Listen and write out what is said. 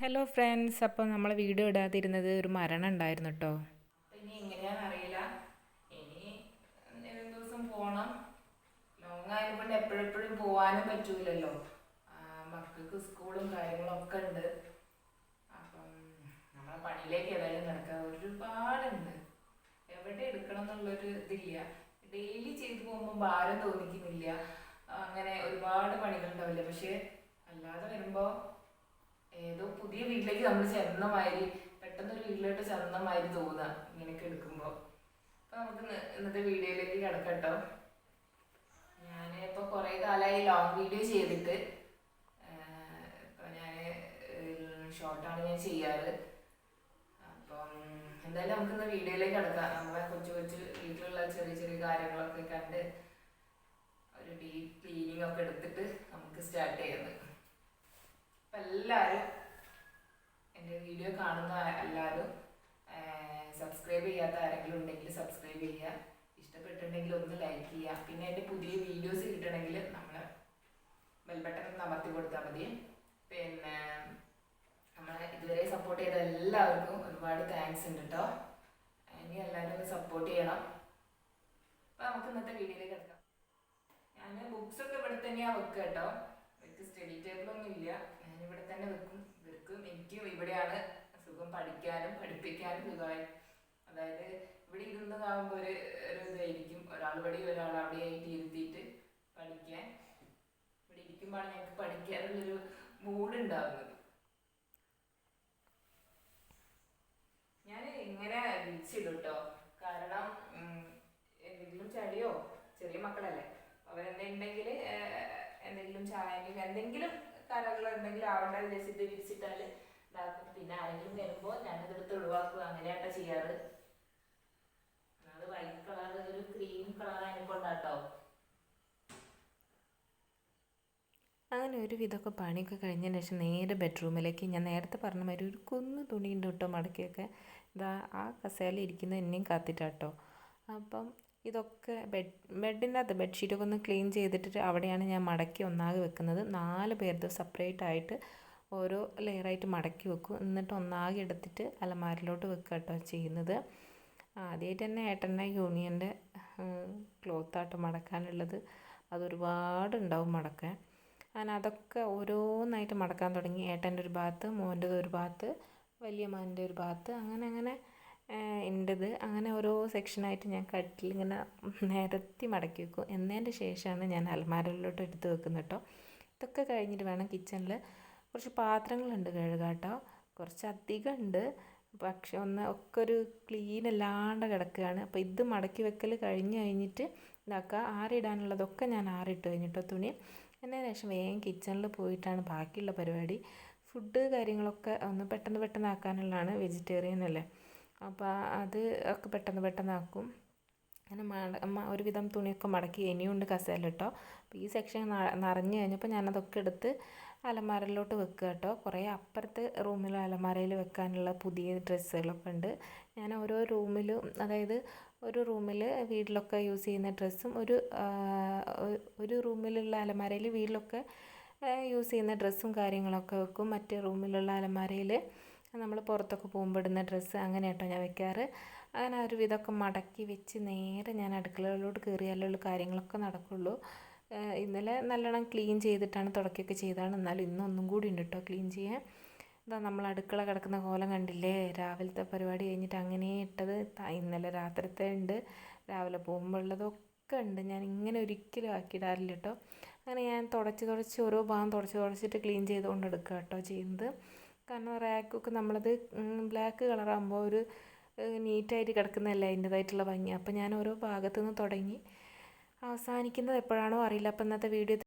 Hello friends അപ്പോൾ നമ്മൾ വീട് ഇടാതിരുന്നത് ഒരു മരണം ഉണ്ടായിരുന്നു കേട്ടോ ഇനി എങ്ങനെയാണെന്ന് അറിയില്ല. ഇനി ഏതെങ്കിലും ദിവസം പോണം. ലോങ് ആയതുകൊണ്ട് എപ്പോഴെപ്പോഴും പോവാനും പറ്റൂലല്ലോ. മക്കൾക്ക് സ്കൂളും കാര്യങ്ങളും ഒക്കെ ഉണ്ട്. അപ്പം നമ്മളെ പണിയിലേക്ക് ഏതായാലും നടക്കുക ഒരുപാടുണ്ട്. എവിടെ എടുക്കണം എന്നുള്ളൊരു ഇതില്ല. ഡെയിലി ചെയ്തു പോകുമ്പോൾ ഭാരം തോന്നിക്കുന്നില്ല. അങ്ങനെ ഒരുപാട് പണികളുണ്ടാവില്ല? പക്ഷേ അല്ലാതെ വരുമ്പോൾ ഏതോ പുതിയ വീട്ടിലേക്ക് നമ്മൾ ചെന്ന മാതിരി പെട്ടെന്ന് ഒരു വീട്ടിലോട്ട് ചെന്ന മാതിരി തോന്നുക ഇങ്ങനെയൊക്കെ എടുക്കുമ്പോൾ അപ്പൊ നമുക്ക് ഇന്നത്തെ വീഡിയോയിലേക്ക് കിടക്കട്ടോ. ഞാൻ ഇപ്പൊ കുറെ കാലമായി ലോങ് വീഡിയോ ചെയ്തിട്ട്. ഇപ്പൊ ഞാൻ ഷോർട്ടാണ് ഞാൻ ചെയ്യാറ്. അപ്പം എന്തായാലും നമുക്ക് ഇന്ന് വീഡിയോയിലേക്ക് കിടക്കാം. നമ്മളെ കൊച്ചു കൊച്ചു വീട്ടിലുള്ള ചെറിയ ചെറിയ കാര്യങ്ങളൊക്കെ കണ്ട് ഒരു ഡീപ്പ് ക്ലീനിങ് ഒക്കെ എടുത്തിട്ട് നമുക്ക് സ്റ്റാർട്ട് ചെയ്യുന്നത് എല്ലാവരും എന്റെ വീഡിയോ കാണുന്ന എല്ലാവരും സബ്സ്ക്രൈബ് ചെയ്യാത്ത ആരെങ്കിലും ഉണ്ടെങ്കിൽ സബ്സ്ക്രൈബ് ചെയ്യുക. ഇഷ്ടപ്പെട്ടിട്ടുണ്ടെങ്കിൽ ഒന്ന് ലൈക്ക് ചെയ്യുക. പിന്നെ എന്റെ പുതിയ വീഡിയോസ് കിട്ടണമെങ്കിൽ നമ്മൾ ബെൽബട്ടൺ ഒന്ന് അമർത്തി കൊടുത്താൽ മതി. പിന്നെ നമ്മളെ ഇതുവരെ സപ്പോർട്ട് ചെയ്ത എല്ലാവർക്കും ഒരുപാട് താങ്ക്സ് ഉണ്ട് കേട്ടോ ഇനി എല്ലാവരും ഒന്ന് സപ്പോർട്ട് ചെയ്യണം. അപ്പം നമുക്ക് ഇന്നത്തെ വീഡിയോയിലേക്ക് എടുക്കാം ഞാൻ ബുക്സ് ഒക്കെ ഇവിടെ തന്നെയാണ് വെക്കുക കേട്ടോ എനിക്ക് സ്റ്റഡി ടേബിളൊന്നും ഇല്ല. ഞാൻ ഇവിടെ തന്നെ വെക്കും വെക്കും. എനിക്കും ഇവിടെയാണ് സുഖം പഠിക്കാനും പഠിപ്പിക്കാനും സുഖമായി. അതായത് ഇവിടെ ഇരുന്നതാകുമ്പോൾ ഒരു ഒരു ഇതായിരിക്കും. ഒരാൾ ഇവിടെ ഒരാൾ അവിടെ ആയിട്ട് ഇരുത്തിയിട്ട് പഠിക്കാൻ. ഇവിടെ ഇരിക്കുമ്പോഴാണ് ഞങ്ങൾക്ക് പഠിക്കാനുള്ളൊരു മൂഡ് ഉണ്ടാവുന്നത്. ഞാൻ ഇങ്ങനെ വിളിച്ചിടും കേട്ടോ കാരണം എന്തെങ്കിലും ചളിയോ ചെറിയ മക്കളല്ലേ അവരെന്തെങ്കിൽ എന്തെങ്കിലും ചായയോ എന്തെങ്കിലും കറകളോ അവിടെ വെച്ചിട്ട് വിരിച്ചിട്ടാൽ ഇതാക്കും. പിന്നെ ആരെങ്കിലും വരുമ്പോൾ ഞാനിതെടുത്ത് ഒഴിവാക്കും. അങ്ങനെയാട്ടോ ചെയ്യാറ്. അത് വൈറ്റ് കളർ ഒരു ക്രീം കളർ അതിനെ കൊണ്ടാട്ടോ അങ്ങനെ ഒരു വിധമൊക്കെ പണിയൊക്കെ കഴിഞ്ഞതിന് ശേഷം നേരെ ബെഡ്റൂമിലേക്ക് ഞാൻ നേരത്തെ പറഞ്ഞ മാതിരി ഒരു കുന്ന് തുണിയുണ്ട് കേട്ടോ മടക്കിയൊക്കെ. ഇതാ ആ കസേല ഇരിക്കുന്ന എന്നെയും കാത്തിട്ടാട്ടോ. അപ്പം ഇതൊക്കെ ബെഡ് ബെഡിന്റെ അകത്ത് ബെഡ്ഷീറ്റൊക്കെ ഒന്ന് ക്ലീൻ ചെയ്തിട്ട് അവിടെയാണ് ഞാൻ മടക്കി ഒന്നാകെ വെക്കുന്നത്. നാല് പേരുടെ സെപ്പറേറ്റ് ആയിട്ട് ഓരോ ലെയറായിട്ട് മടക്കി വെക്കും. എന്നിട്ട് ഒന്നാകെ എടുത്തിട്ട് അലമാരിലോട്ട് വെക്കുക കേട്ടോ ചെയ്യുന്നത്. ആദ്യമായിട്ട് തന്നെ ഏട്ടന്റെ യൂണിയന്റെ ക്ലോത്താട്ടോ മടക്കാനുള്ളത്. അതൊരുപാട് ഉണ്ടാവും മടക്കാൻ. അങ്ങനെ അതൊക്കെ ഓരോന്നായിട്ട് മടക്കാൻ തുടങ്ങി. ഏട്ടന്റെ ഒരു ഭാഗത്ത് മോന്റെ ഒരു ഭാഗത്ത് വലിയ മോന്റെ ഒരു ഭാഗത്ത് അങ്ങനെ അങ്ങനെ എന്റെത് അങ്ങനെ ഓരോ സെക്ഷനായിട്ട് ഞാൻ കട്ടിൽ ഇങ്ങനെ നിരത്തി മടക്കി വെക്കും. എന്നതിന്റെ ശേഷമാണ് ഞാൻ അലമാരയിലോട്ട് എടുത്ത് വെക്കുന്നത് കേട്ടോ ഇതൊക്കെ കഴിഞ്ഞിട്ട് വേണം കിച്ചണിൽ കുറച്ച് പാത്രങ്ങളുണ്ട് കഴുകാം കേട്ടോ കുറച്ച് അധികം ഉണ്ട്. പക്ഷെ ഒന്ന് ഒക്കെ ഒരു ക്ലീൻ അല്ലാണ്ട് കിടക്കുകയാണ്. അപ്പോൾ ഇത് മടക്കി വെക്കൽ കഴിഞ്ഞ് കഴിഞ്ഞിട്ട് ഇതാക്കുക ആറിടാനുള്ളതൊക്കെ ഞാൻ ആറിട്ട് കഴിഞ്ഞിട്ടോ തുണി. എന്നതിന് ശേഷം വേഗം കിച്ചണിൽ പോയിട്ടാണ് ബാക്കിയുള്ള പരിപാടി. ഫുഡ് കാര്യങ്ങളൊക്കെ ഒന്ന് പെട്ടെന്ന് പെട്ടെന്ന് ആക്കാനുള്ളതാണ് വെജിറ്റേറിയൻ അല്ലേ? അപ്പോൾ അത് ഒക്കെ പെട്ടെന്ന് പെട്ടെന്ന് ആക്കും അങ്ങനെ മട ഒരുവിധം തുണിയൊക്കെ മടക്കി. ഇനിയുണ്ട് കസേല കേട്ടോ അപ്പോൾ ഈ സെക്ഷൻ നിറഞ്ഞു കഴിഞ്ഞപ്പോൾ ഞാനതൊക്കെ എടുത്ത് അലമാരയിലോട്ട് വെക്കുക കേട്ടോ കുറേ അപ്പുറത്തെ റൂമിൽ അലമാരയിൽ വെക്കാനുള്ള പുതിയ ഡ്രസ്സുകളൊക്കെ ഉണ്ട്. ഞാൻ ഓരോ റൂമിലും അതായത് ഒരു റൂമിൽ വീട്ടിലൊക്കെ യൂസ് ചെയ്യുന്ന ഡ്രസ്സും ഒരു ഒരു റൂമിലുള്ള അലമാരയിൽ വീട്ടിലൊക്കെ യൂസ് ചെയ്യുന്ന ഡ്രസ്സും കാര്യങ്ങളൊക്കെ വെക്കും. മറ്റേ റൂമിലുള്ള അലമാരയിൽ നമ്മൾ പുറത്തൊക്കെ പോകുമ്പോൾ ഇടുന്ന ഡ്രസ്സ് അങ്ങനെ കേട്ടോ ഞാൻ വെക്കാറ്. അങ്ങനെ ഒരു വിധമൊക്കെ മടക്കി വെച്ച് നേരെ ഞാൻ അടുക്കളയിലോട്ട് കയറിയാലുള്ള കാര്യങ്ങളൊക്കെ നടക്കുള്ളൂ. ഇന്നലെ നല്ലോണം ക്ലീൻ ചെയ്തിട്ടാണ് തുടക്കുകയൊക്കെ ചെയ്താണ് എന്നാലും ഇന്നൊന്നും കൂടി ഉണ്ട് കേട്ടോ ക്ലീൻ ചെയ്യാൻ. ഇതാ നമ്മൾ അടുക്കള കിടക്കുന്ന കോലം കണ്ടില്ലേ? രാവിലത്തെ പരിപാടി കഴിഞ്ഞിട്ട് അങ്ങനെ ഇട്ടത് ഇന്നലെ രാത്രിത്തെ ഉണ്ട്. രാവിലെ പോകുമ്പോൾ ഉള്ളതൊക്കെ ഉണ്ട്. ഞാൻ ഇങ്ങനെ ഒരിക്കലും ആക്കിയിടാറില്ല കേട്ടോ അങ്ങനെ ഞാൻ തുടച്ച് തുടച്ച് ഓരോ ഭാഗം തുടച്ച് തുടച്ചിട്ട് ക്ലീൻ ചെയ്തുകൊണ്ട് എടുക്കുക കേട്ടോ ചെയ്യുന്നത്. കാരണം റാക്കൊക്കെ നമ്മളത് ബ്ലാക്ക് കളറാകുമ്പോൾ ഒരു നീറ്റായിട്ട് കിടക്കുന്നതല്ല അതിന്റേതായിട്ടുള്ള ഭംഗി. അപ്പോൾ ഞാൻ ഓരോ ഭാഗത്തു നിന്ന് തുടങ്ങി. അവസാനിക്കുന്നത് എപ്പോഴാണോ അറിയില്ല. അപ്പോൾ ഇന്നത്തെ വീഡിയോ